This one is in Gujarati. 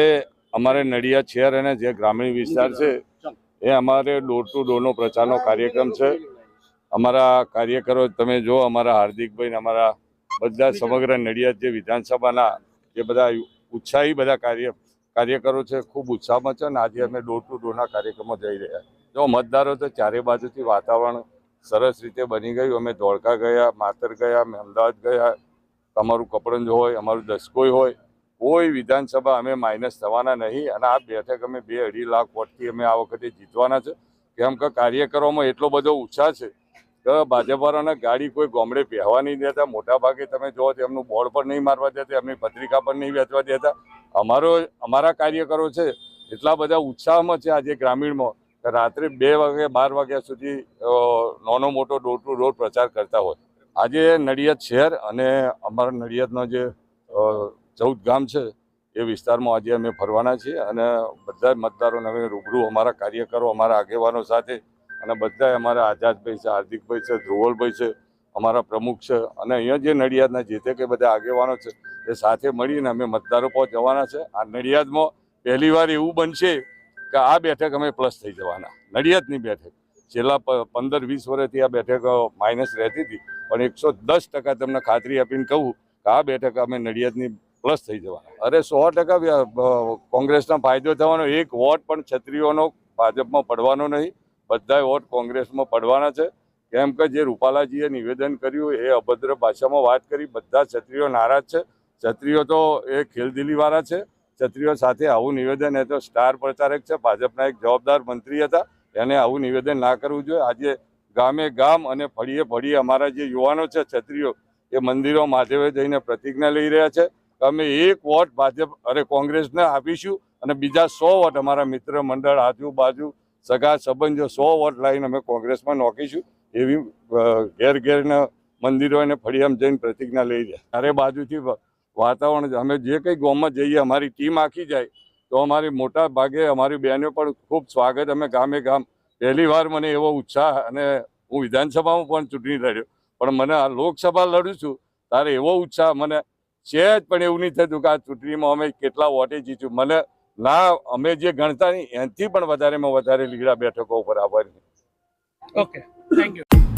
એ અમારે નડિયાદ શહેર અને જે ગ્રામીણ વિસ્તાર છે, એ અમારે ડોર ટુ ડોરનો પ્રચારનો કાર્યક્રમ છે. અમારા કાર્યકરો, તમે જો અમારા હાર્દિકભાઈ અમારા બધા સમગ્ર નડિયાદ જે વિધાનસભાના જે બધા ઉત્સાહી બધા કાર્ય, કાર્યકરો છે, ખૂબ ઉત્સાહમાં છે અને આજે અમે ડોર ટુ ડોરના કાર્યક્રમો જઈ રહ્યા. જો મતદારો તો ચારે બાજુથી વાતાવરણ સરસ રીતે બની ગયું. અમે ધોળકા ગયા, માતર ગયા, અમે અમદાવાદ ગયા. અમારું કપડંજ હોય, અમારું દસકોઈ હોય. કોઈ વિધાનસભા અમે માઇનસ થવાના નહીં અને આ બેઠક અમે બે અઢી લાખ વોટથી અમે આ વખતે જીતવાના છે. કેમ કે કાર્યકરોમાં એટલો બધો ઉત્સાહ છે કે ભાજપવાળાને ગાડી કોઈ ગોમડે પહેવા નહીં દેતા. મોટા ભાગે તમે જુઓ તો એમનું બોર્ડ પર નહીં મારવા દેતા, એમની પત્રિકા પર નહીં વેચવા દેતા. અમારો, અમારા કાર્યકરો છે એટલા બધા ઉત્સાહમાં છે આજે ગ્રામીણમાં રાત્રે બે વાગે, બાર વાગ્યા સુધી નાનો મોટો ડોર ટુ ડોર પ્રચાર કરતા હોય. આજે નડિયાદ શહેર અને અમારા નડિયાદનો જે ચૌદ ગામ છે એ વિસ્તારમાં આજે અમે ફરવાના છીએ અને બધા મતદારોને અમે રૂબરૂ અમારા કાર્યકરો, અમારા આગેવાનો સાથે અને બધા અમારા આઝાદભાઈ છે, હાર્દિકભાઈ છે, ધ્રુવલભાઈ છે, અમારા પ્રમુખ છે અને અહીંયા જે નડિયાદના જે તે કે બધા આગેવાનો છે એ સાથે મળીને અમે મતદારો પર જવાના છે. આ નડિયાદમાં પહેલીવાર એવું બનશે કે આ બેઠક અમે પ્લસ થઈ જવાના. નડિયાદની બેઠક. છેલ્લા પંદર, વીસ વર્ષથી આ બેઠક માઇનસ રહેતી હતી. પણ એકસો દસ ટકા તમને ખાતરી આપીને કહું કે આ બેઠક અમે નડિયાદની પ્લસ થઈ જવાના. અરે સો ટકા કોંગ્રેસના ફાયદો થવાનો, એક વોટ પણ છત્રીઓનો ભાજપમાં પડવાનો નહીં. બધાય વોટ કોંગ્રેસમાં પડવાના છે. કેમ કે જે રૂપાલાજીએ નિવેદન કર્યું, એ અભદ્ર ભાષામાં વાત કરી, બધા ક્ષત્રિયો નારાજ છે. ક્ષત્રિયો તો એ ખેલદિલીવાળા છે. ક્ષત્રિયો સાથે આવું નિવેદન, એ તો સ્ટાર પ્રચારક છે. ભાજપના એક જવાબદાર મંત્રી હતા. એને આવું નિવેદન ના કરવું જોઈએ. આજે ગામે ગામ અને ફળીએ ફળીએ અમારા જે યુવાનો છે, ક્ષત્રિયો, એ મંદિરો માધેવે જઈને પ્રતિજ્ઞા લઈ રહ્યા છે. અમે એક વોટ ભાજપ, અરે કોંગ્રેસને આપીશું અને બીજા સો વોટ અમારા મિત્ર મંડળ આજુબાજુ, સગા સંબંધો સો વોટ લાવીને અમે કોંગ્રેસમાં નોખીશું એવી ઘેર ઘેરના મંદિરો અને ફળિયામાં જઈને પ્રતિજ્ઞા લઈ જાય ચારે બાજુથી વાતાવરણ અમે જે કંઈ ગામમાં જઈએ, અમારી ટીમ આખી જાય, તો અમારી મોટા ભાગે અમારી બહેનો પણ ખૂબ સ્વાગત. અમે ગામે ગામ, પહેલી વાર મને એવો ઉત્સાહ અને હું વિધાનસભામાં પણ ચૂંટણી લડ્યો. પણ મને આ લોકસભા લડું છું ત્યારે એવો ઉત્સાહ મને છે જ, પણ એવું નહીં થતું કે આ ચૂંટણીમાં અમે કેટલા વોટે જીત્યું. મને ના, અમે જે ગણતા નહીં, એનાથી પણ વધારેમાં વધારે લીગડા બેઠકો ઉપર આવવાની. Okay thank you